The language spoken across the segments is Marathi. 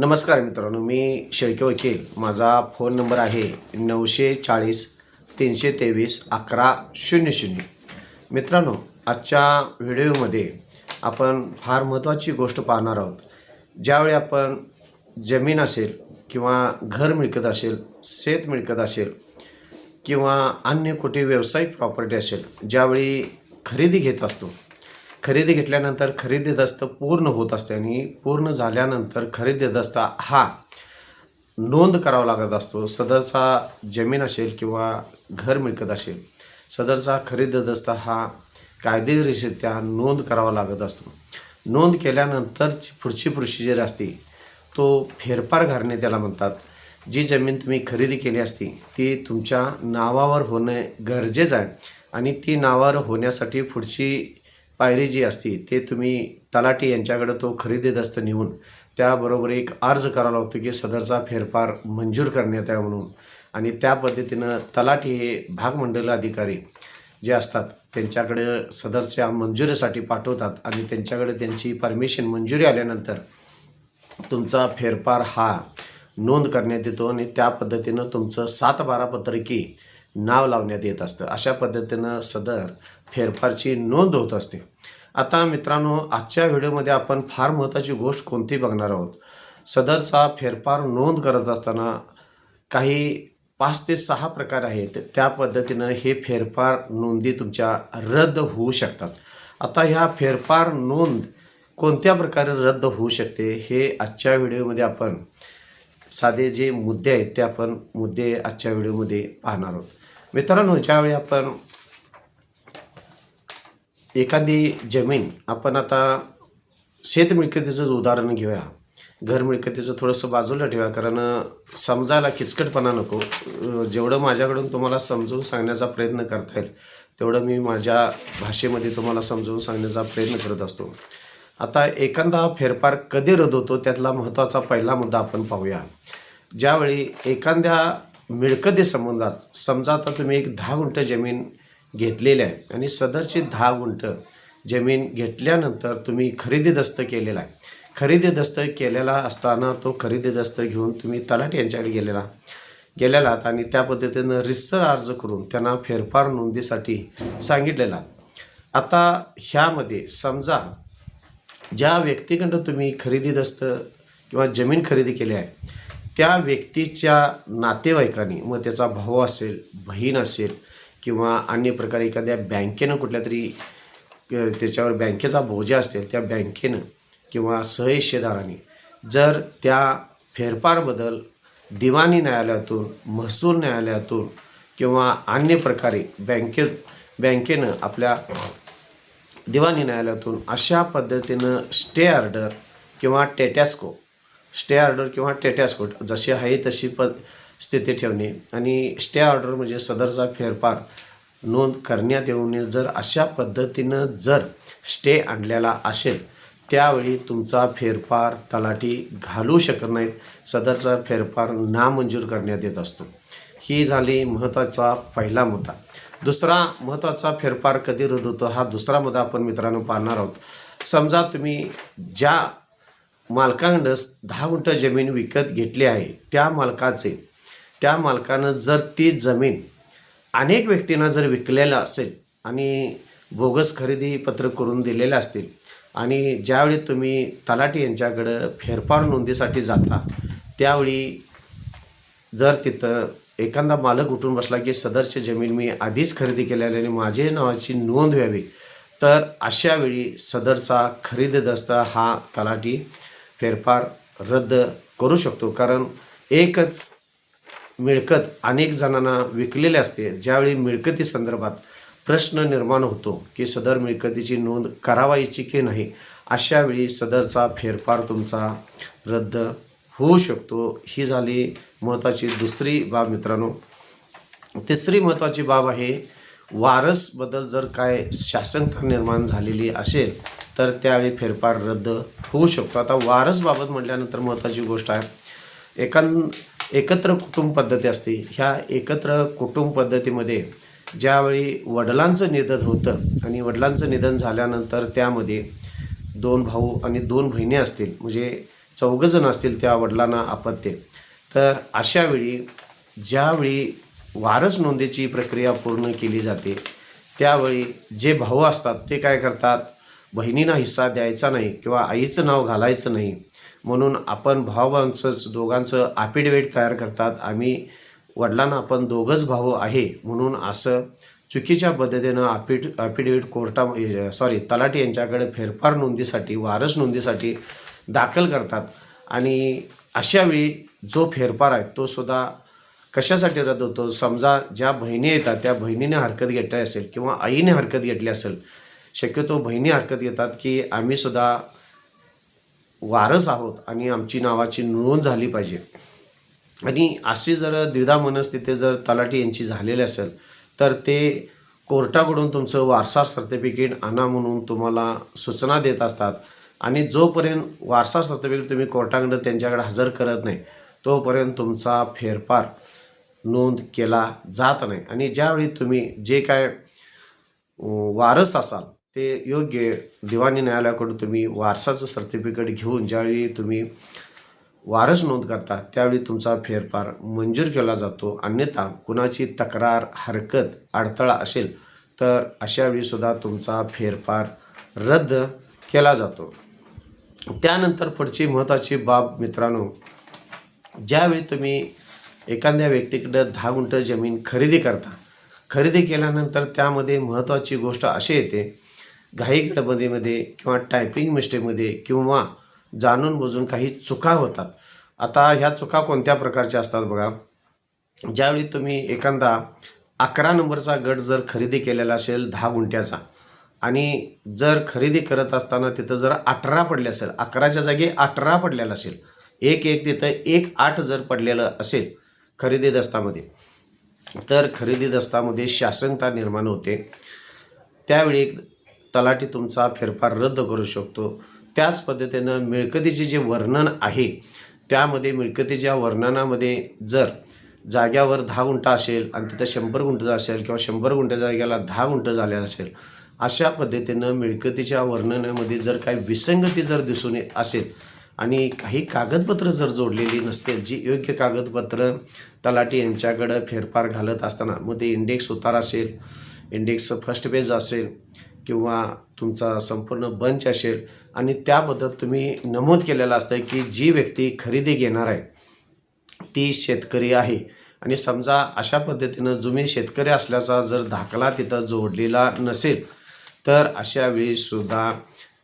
नमस्कार मित्रांनो मी शेळके वकील. माझा फोन नंबर आहे नऊशे चाळीस तीनशे तेवीस अकरा शून्य शून्य. मित्रांनो आजच्या व्हिडिओमध्ये आपण फार महत्त्वाची गोष्ट पाहणार आहोत. ज्यावेळी आपण जमीन असेल किंवा घर मिळकत असेल शेत मिळकत असेल किंवा अन्य कुठे व्यावसायिक प्रॉपर्टी असेल ज्यावेळी खरेदी घेत असतो खरेदी घेतल्यानंतर खरेदी दस्त पूर्ण होत असते आणि पूर्ण झाल्यानंतर खरेदी दस्ता हा नोंद करावा लागत असतो. सदरचा जमीन असेल किंवा घर मिळकत असेल सदरचा खरेदी दस्ता हा कायदेशीरित्या नोंद करावा लागत असतो. नोंद केल्यानंतरची पुढची प्रोसिजर असते तो फेरफार घालणे त्याला म्हणतात. जी जमीन तुम्ही खरेदी केली असती ती तुमच्या नावावर होणे गरजेचं आहे आणि ती नावावर होण्यासाठी पुढची पायरी जी असती ते तुम्ही तलाठी यांच्याकडं तो खरेदी दस्त नेऊन त्याबरोबर एक अर्ज करावा लागतो की सदरचा फेरफार मंजूर करण्यात यावा म्हणून. आणि त्या पद्धतीनं तलाठी हे भागमंडल अधिकारी जे असतात त्यांच्याकडे सदरच्या मंजुरीसाठी पाठवतात आणि त्यांच्याकडे त्यांची परमिशन मंजुरी आल्यानंतर तुमचा फेरफार हा नोंद करण्यात येतो आणि त्या पद्धतीनं तुमचं सात बारा पत्रकी नाव लावण्यात येत असतं. अशा पद्धतीनं सदर फेरफारची नोंद होत असते. आता मित्रांनो आजच्या व्हिडिओमध्ये आपण फार महत्त्वाची गोष्ट कोणती बघणार आहोत? सदरचा फेरफार नोंद करत असताना काही पाच ते सहा प्रकार आहेत. त्या पद्धतीनं हे फेरफार नोंदी तुमच्या रद्द होऊ शकतात. आता ह्या फेरफार नोंद कोणत्या प्रकारे रद्द होऊ शकते हे आजच्या व्हिडिओमध्ये आपण साधे जे मुद्दे आहेत ते आपण मुद्दे आजच्या व्हिडिओमध्ये पाहणार आहोत. मित्रांनो ज्यावेळी आपण एखादी जमीन आपण आता शेत मिळकतीचं उदाहरण घेऊया. घर मिळकतीचं थोडंसं बाजूला ठेवा कारण समजायला किचकटपणा नको. जेवढं माझ्याकडून तुम्हाला समजून सांगण्याचा प्रयत्न करता येईल तेवढं मी माझ्या भाषेमध्ये तुम्हाला समजून सांगण्याचा प्रयत्न करत असतो. आता एखादा फेरफार कधी रद्द होतो त्यातला महत्त्वाचा पहिला मुद्दा आपण पाहूया. ज्यावेळी एखाद्या मिळकती संबंधात समजा आता तुम्ही एक दहा गुंठ जमीन घेतलेली आहे आणि सदरची दहा गुंठ जमीन घेतल्यानंतर तुम्ही खरेदी दस्त केलेला आहे. खरेदी दस्त केलेला असताना तो खरेदी दस्त घेऊन तुम्ही तलाट यांच्याकडे गेलेला गेलेला आहात आणि त्या पद्धतीनं रिसर अर्ज करून त्यांना फेरफार नोंदीसाठी सांगितलेला आता ह्यामध्ये समजा ज्या व्यक्तीकडं तुम्ही खरेदी दस्त किंवा जमीन खरेदी केली आहे त्या व्यक्तीच्या नातेवाईकांनी मग त्याचा भाऊ असेल बहीण असेल किंवा अन्य प्रकारे एखाद्या बँकेनं कुठल्या तरी त्याच्यावर बँकेचा बोजा असेल त्या बँकेनं किंवा सहहिस्सेदारांनी जर त्या फेरफारबद्दल दिवाणी न्यायालयातून महसूल न्यायालयातून किंवा अन्य प्रकारे बँकेत बँकेनं आपल्या दिवाणी न्यायालयातून अशा पद्धतीनं स्टे ऑर्डर किंवा टेटॅस्को स्टे ऑर्डर किंवा टेटॅस्को जशी आहे तशी प स्थिती ठेवणे आणि स्टे ऑर्डर म्हणजे सदरचा फेरफार नोंद करण्यात येऊ नये जर अशा पद्धतीनं जर स्टे आणलेला असेल त्यावेळी तुमचा फेरफार तलाठी घालू शकत नाहीत. सदरचा फेरफार नामंजूर करण्यात येत असतो. ही झाली महत्त्वाचा पहिला मुद्दा. दुसरा महत्त्वाचा फेरफार कधी रद्द होतो हा दुसरा मुद्दा आपण मित्रांनो पाहणार आहोत. समजा तुम्ही ज्या मालकाकडं दहा गुंठ जमीन विकत घेतली आहे त्या मालकाचे त्या मालकानं जर ती जमीन अनेक व्यक्तींना जर विकलेलं असेल आणि बोगस खरेदी पत्र करून दिलेले असतील आणि ज्यावेळी तुम्ही तलाठी यांच्याकडं फेरफार नोंदीसाठी जाता त्यावेळी जर तिथं एखादा मालक उठून बसला की सदरची जमीन मी आधीच खरेदी केलेली आणि माझे नावाची नोंद व्हावी तर अशा वेळी सदरचा खरेदीदस्ता हा तलाठी फेरफार रद्द करू शकतो. कारण एकच मिळकत अनेक जणांना विकलेली असते. ज्यावेळी मिळकती संदर्भात प्रश्न निर्माण होतो की सदर मिळकतीची नोंद करावायची की नाही अशा वेळी सदरचा फेरफार तुमचा रद्द होऊ शकतो. ही झाली महत्त्वाची दुसरी बाब मित्रांनो. तिसरी महत्त्वाची बाब आहे वारसबद्दल जर काय शासनता निर्माण झालेली असेल तर त्यावेळी फेरफार रद्द होऊ शकतो. आता वारसबाबत म्हटल्यानंतर महत्त्वाची गोष्ट आहे. एकां एकत्र कुटुंब पद्धती असते. ह्या एकत्र कुटुंब पद्धतीमध्ये ज्यावेळी वडिलांचं निधन होतं आणि वडिलांचं निधन झाल्यानंतर त्यामध्ये दोन भाऊ आणि दोन बहिणी असतील म्हणजे चौघजण असतील त्या वडिलांना आपत्ते. तर अशावेळी ज्यावेळी वारस नोंदीची प्रक्रिया पूर्ण केली जाते त्यावेळी जे भाऊ असतात ते काय करतात? बहिणींना हिस्सा द्यायचा नाही किंवा आईचं नाव घालायचं नाही. म्हणून आपण भावांचंच दोघांचं ॲफिडेविट तयार करतात. आम्ही वडिलांना आपण दोघंच भाऊ आहे म्हणून असं चुकीच्या पद्धतीनं ॲफिड ॲफिडेविट कोर्टा सॉरी तलाठी यांच्याकडे फेरफार नोंदीसाठी वारस नोंदीसाठी दाखल करतात. आणि अशावेळी जो फेरफार आहे तो सुद्धा कशासाठी रद्द होतो? समजा ज्या बहिणी येतात त्या बहिणीने हरकत घेतली असेल किंवा आईने हरकत घेतली असेल शक्यतो बहिणी हरकत घेतात की आम्हीसुद्धा वारस आहोत आणि आमची नावाची नोंद झाली पाहिजे. आणि अशी जर द्विधा मनस्थिती जर तलाठी यांची झालेली असेल तर ते कोर्टाकडून तुमचं वारसा सर्टिफिकेट आणा म्हणून तुम्हाला सूचना देत असतात. आणि जोपर्यंत वारसा सर्टिफिकेट तुम्ही कोर्टाकडं त्यांच्याकडे हजर करत नाही तोपर्यंत तुमचा फेरफार नोंद केला जात नाही. आणि ज्यावेळी तुम्ही जे काय वारस असाल ते योग्य दिवाणी न्यायालयाकडून तुम्ही वारसाचं सर्टिफिकेट घेऊन ज्यावेळी तुम्ही वारस नोंद करता त्यावेळी तुमचा फेरफार मंजूर केला जातो. अन्यथा कुणाची तक्रार हरकत अडथळा असेल तर अशा वेळीसुद्धा तुमचा फेरफार रद्द केला जातो. त्यानंतर पुढची महत्त्वाची बाब मित्रांनो ज्यावेळी तुम्ही एखाद्या व्यक्तीकडं दहा गुंठ जमीन खरेदी करता खरेदी केल्यानंतर त्यामध्ये महत्त्वाची गोष्ट अशी येते घाई गडबडीमध्ये किंवा टायपिंग मिस्टेकमध्ये किंवा जाणून बुजून काही चुका होतात. आता ह्या चुका कोणत्या प्रकारच्या असतात बघा ज्यावेळी तुम्ही एखादा अकरा नंबरचा गट जर खरेदी केलेला असेल दहा गुंठ्याचा आणि जर खरेदी करत असताना तिथं जर अठरा पडले असेल अकराच्या जागी अठरा पडलेलं असेल एक एक तिथं एक आठ जर पडलेलं असेल खरेदी दस्तामध्ये तर खरेदी दस्तामध्ये शासनता निर्माण होते. त्यावेळी तलाठी तुमचा फेरफार रद्द करू शकतो. त्याच पद्धतीनं मिळकतीचे जे वर्णन आहे त्यामध्ये मिळकतीच्या वर्णनामध्ये जर जाग्यावर दहा गुंठा असेल आणि तिथं शंभर गुंठ असेल किंवा शंभर गुंठ्या जाग्याला दहा गुंठ झाले असेल अशा पद्धतीनं मिळकतीच्या वर्णनामध्ये जर काही विसंगती जर दिसून येत असेल आणि काही कागदपत्रं जर जोडलेली नसतील जी योग्य कागदपत्रं तलाठी यांच्याकडं फेरफार घालत असताना मग ते इंडेक्स उतार असेल इंडेक्स फर्स्ट पेज असेल किंवा तुमचा संपूर्ण बंच असेल आणि त्याबद्दल तुम्ही नमूद केलेलं असतं की जी व्यक्ती खरेदी घेणार आहे ती शेतकरी आहे. आणि समजा अशा पद्धतीनं जुमे शेतकरी असल्याचा जर दाखला तिथं जोडलेला नसेल तर अशा वेळीसुद्धा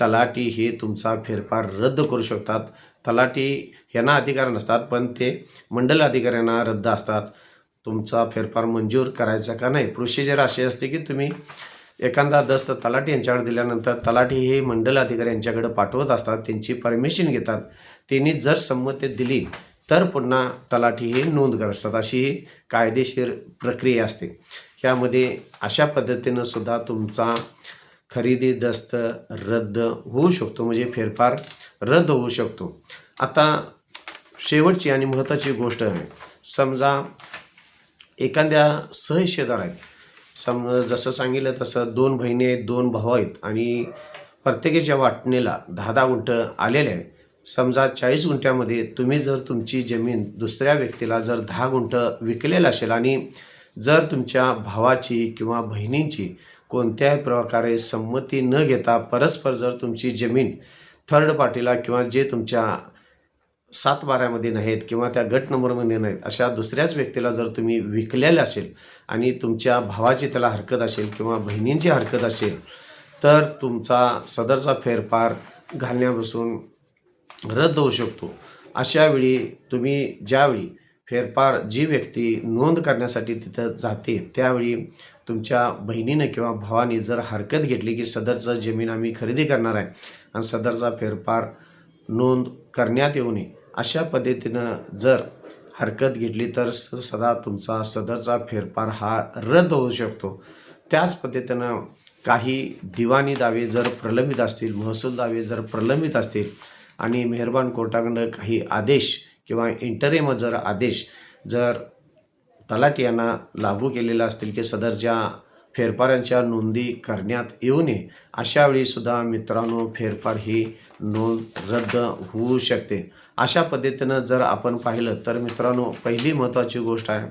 तलाठी हे तुमचा फेरफार रद्द करू शकतात. तलाठी यांना अधिकार नसतात पण ते मंडल अधिकाऱ्यांना रद्द असतात. तुमचा फेरफार मंजूर करायचा का नाही? प्रोसिजर अशी असते की तुम्ही एखादा दस्त तलाठी यांच्याकडे दिल्यानंतर तलाठी हे मंडल अधिकारी यांच्याकडे पाठवत असतात त्यांची परमिशन घेतात. त्यांनी जर संमती दिली तर पुन्हा तलाठी हे नोंद करत असतात. अशी ही कायदेशीर प्रक्रिया असते. यामध्ये अशा पद्धतीनं सुद्धा तुमचा खरेदी दस्त रद्द होऊ शकतो म्हणजे फेरफार रद्द होऊ शकतो. आता शेवटची आणि महत्त्वाची गोष्ट आहे. समजा एखाद्या सहशेदार आहेत. सम जसं सांगितलं तसं दोन बहिणी आहेत दोन भाऊ आहेत आणि प्रत्येकाच्या वाटणीला दहा दहा गुंठ आलेले आहे समजा चाळीस गुंठ्यामध्ये तुम्ही जर तुमची जमीन दुसऱ्या व्यक्तीला जर दहा गुंठ विकलेलं असेल आणि जर तुमच्या भावाची किंवा बहिणींची कोणत्याही प्रकारे संमती न घेता परस्पर जर तुमची जमीन थर्ड पार्टीला किंवा जे तुमच्या सात बाऱ्यामध्ये नाहीत किंवा त्या गट नंबरमध्ये नाहीत अशा दुसऱ्याच व्यक्तीला जर तुम्ही विकलेले असेल आणि तुमच्या भावाची त्याला हरकत असेल किंवा बहिणींची हरकत असेल तर तुमचा सदरचा फेरफार घालण्यापासून रद्द होऊ शकतो. अशावेळी तुम्ही ज्यावेळी फेरफार जी व्यक्ती नोंद करण्यासाठी तिथं जाते त्यावेळी तुमच्या बहिणीनं किंवा भावाने जर हरकत घेतली की सदरचं जमीन आम्ही खरेदी करणार आहे आणि सदरचा फेरफार नोंद करण्यात येऊ नये अशा पद्धतीनं जर हरकत घेतली तर स- सदा तुमचा सदरचा फेरफार हा रद्द होऊ शकतो. त्याच पद्धतीनं काही दिवाणी दावे जर प्रलंबित असतील महसूल दावे जर प्रलंबित असतील आणि मेहरबान कोर्टाकडं काही आदेश किंवा इंटरेम जर आदेश जर तलाठी यांना लागू केलेल्या असतील की सदरच्या फेरफारांच्या नोंदी करण्यात येऊ नये अशा वेळीसुद्धा मित्रांनो फेरफार ही नोंद रद्द होऊ शकते. अशा पद्धतीनं जर आपण पाहिलं तर मित्रांनो पहिली महत्त्वाची गोष्ट आहे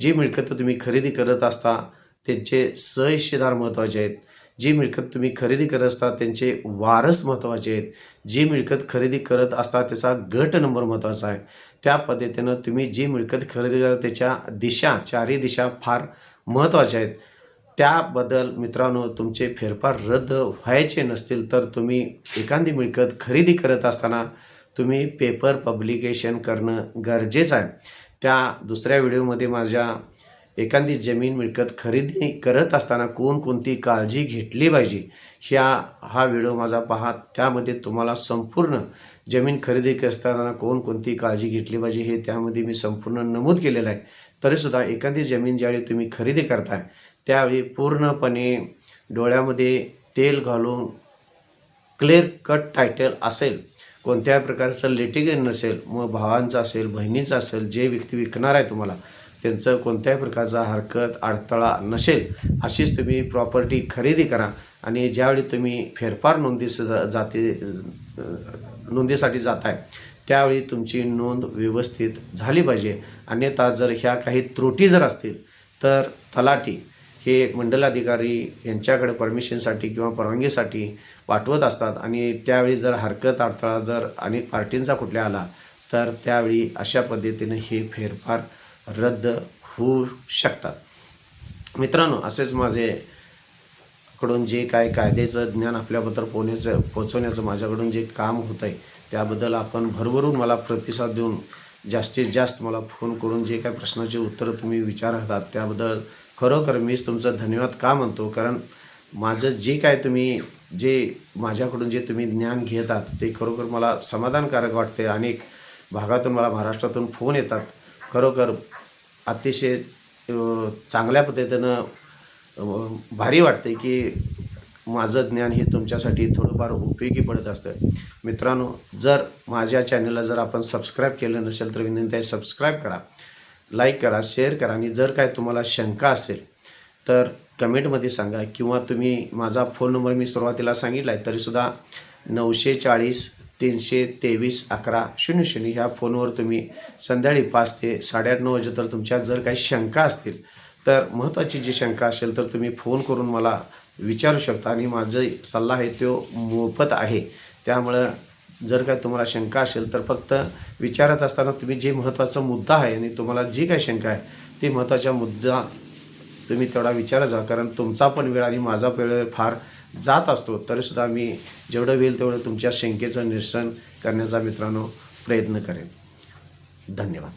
जी मिळकत तुम्ही खरेदी करत असता त्यांचे सहिशेदार महत्त्वाचे आहेत. जी मिळकत तुम्ही खरेदी करत असता त्यांचे वारस महत्त्वाचे आहेत. जी मिळकत खरेदी करत असता त्याचा गट नंबर महत्त्वाचा आहे. त्या पद्धतीनं तुम्ही जी मिळकत खरेदी करता त्याच्या दिशा चारही दिशा फार महत्त्वाच्या आहेत. त्याबद्दल मित्रांनो तुमचे फेरफार रद्द व्हायचे नसतील तर तुम्ही एखादी मिळकत खरेदी करत असताना तुम्ही पेपर पब्लिकेशन करणं गरजेचं आहे. त्या दुसऱ्या व्हिडिओमध्ये माझ्या एखादी जमीन मिळकत खरेदी करत असताना कोणकोणती काळजी घेतली पाहिजे ह्या हा व्हिडिओ माझा पहा. त्यामध्ये तुम्हाला संपूर्ण जमीन खरेदी करताना कोणकोणती काळजी घेतली पाहिजे हे त्यामध्ये मी संपूर्ण नमूद केलेलं आहे. तरीसुद्धा एखादी जमीन ज्यावेळी तुम्ही खरेदी करताय त्यावेळी पूर्णपणे डोळ्यामध्ये तेल घालून क्लिअर कट टायटल असेल कोणत्याही प्रकारचं लिटिगेन नसेल मग भावांचं असेल बहिणीचं असेल जे व्यक्ती विकणार आहे तुम्हाला त्यांचं कोणत्याही प्रकारचा हरकत अडथळा नसेल अशीच तुम्ही प्रॉपर्टी खरेदी करा. आणि ज्यावेळी तुम्ही फेरफार नोंदीस जाते नोंदीसाठी जात आहे त्यावेळी तुमची नोंद व्यवस्थित झाली पाहिजे. अन्यथा जर ह्या काही त्रुटी जर असतील तर तलाठी हे मंडलाधिकारी यांच्याकडे परमिशनसाठी किंवा परवानगीसाठी पाठवत असतात. आणि त्यावेळी जर हरकत अडथळा जर अनेक पार्टींचा कुठल्या आला तर त्यावेळी अशा पद्धतीने हे फेरफार रद्द होऊ शकतात. मित्रांनो असेच माझे कडून जे काय कायद्याचं ज्ञान आपल्याबद्दल पोहण्याचं पोचवण्याचं माझ्याकडून जे काम होतं आहे त्याबद्दल आपण भरभरून मला प्रतिसाद देऊन जास्तीत जास्त मला फोन करून जे काय प्रश्नाचे उत्तरं तुम्ही विचारतात त्याबद्दल खरोखर मीच तुमचं धन्यवाद का म्हणतो? कारण माझं जे काय तुम्ही जे माझ्याकडून जे तुम्ही ज्ञान घेतात ते खरोखर मला समाधानकारक वाटते अनेक भागातून मला महाराष्ट्रातून फोन येतात. खरोखर अतिशय चांगल्या पद्धतीनं भारी वाटते की माझं ज्ञान हे तुमच्यासाठी थोडंफार उपयोगी पडत असतं मित्रांनो जर माझ्या चॅनलला जर आपण सबस्क्राईब केलं नसेल तर विनंती आहे सबस्क्राईब करा. लाईक करा शेअर करा आणि जर काय तुम्हाला शंका असेल तर कमेंटमध्ये सांगा किंवा तुम्ही माझा फोन नंबर मी सुरुवातीला सांगितला आहे तरीसुद्धा नऊशे चाळीस तीनशे तेवीस अकरा शून्य शून्य ह्या फोनवर तुम्ही संध्याकाळी पाच ते साडेआठ नऊ वाजे तर तुमच्या जर काही शंका असतील तर महत्त्वाची जी शंका असेल तर तुम्ही फोन करून मला विचारू शकता. आणि माझा सल्ला आहे तो मोफत आहे. त्यामुळं जर काय तुम्हाला शंका असेल तर फक्त विचारत असताना तुम्ही जे महत्त्वाचा मुद्दा आहे आणि तुम्हाला जी काही शंका आहे ती महत्त्वाचा मुद्दा तुम्ही तेवढा विचारा जा. कारण तुमचा पण वेळ आणि माझा वेळ फार जात असतो तरीसुद्धा मी जेवढं होईल तेवढं तुमच्या शंकेचं निरसन करण्याचा मित्रांनो प्रयत्न करेन. धन्यवाद.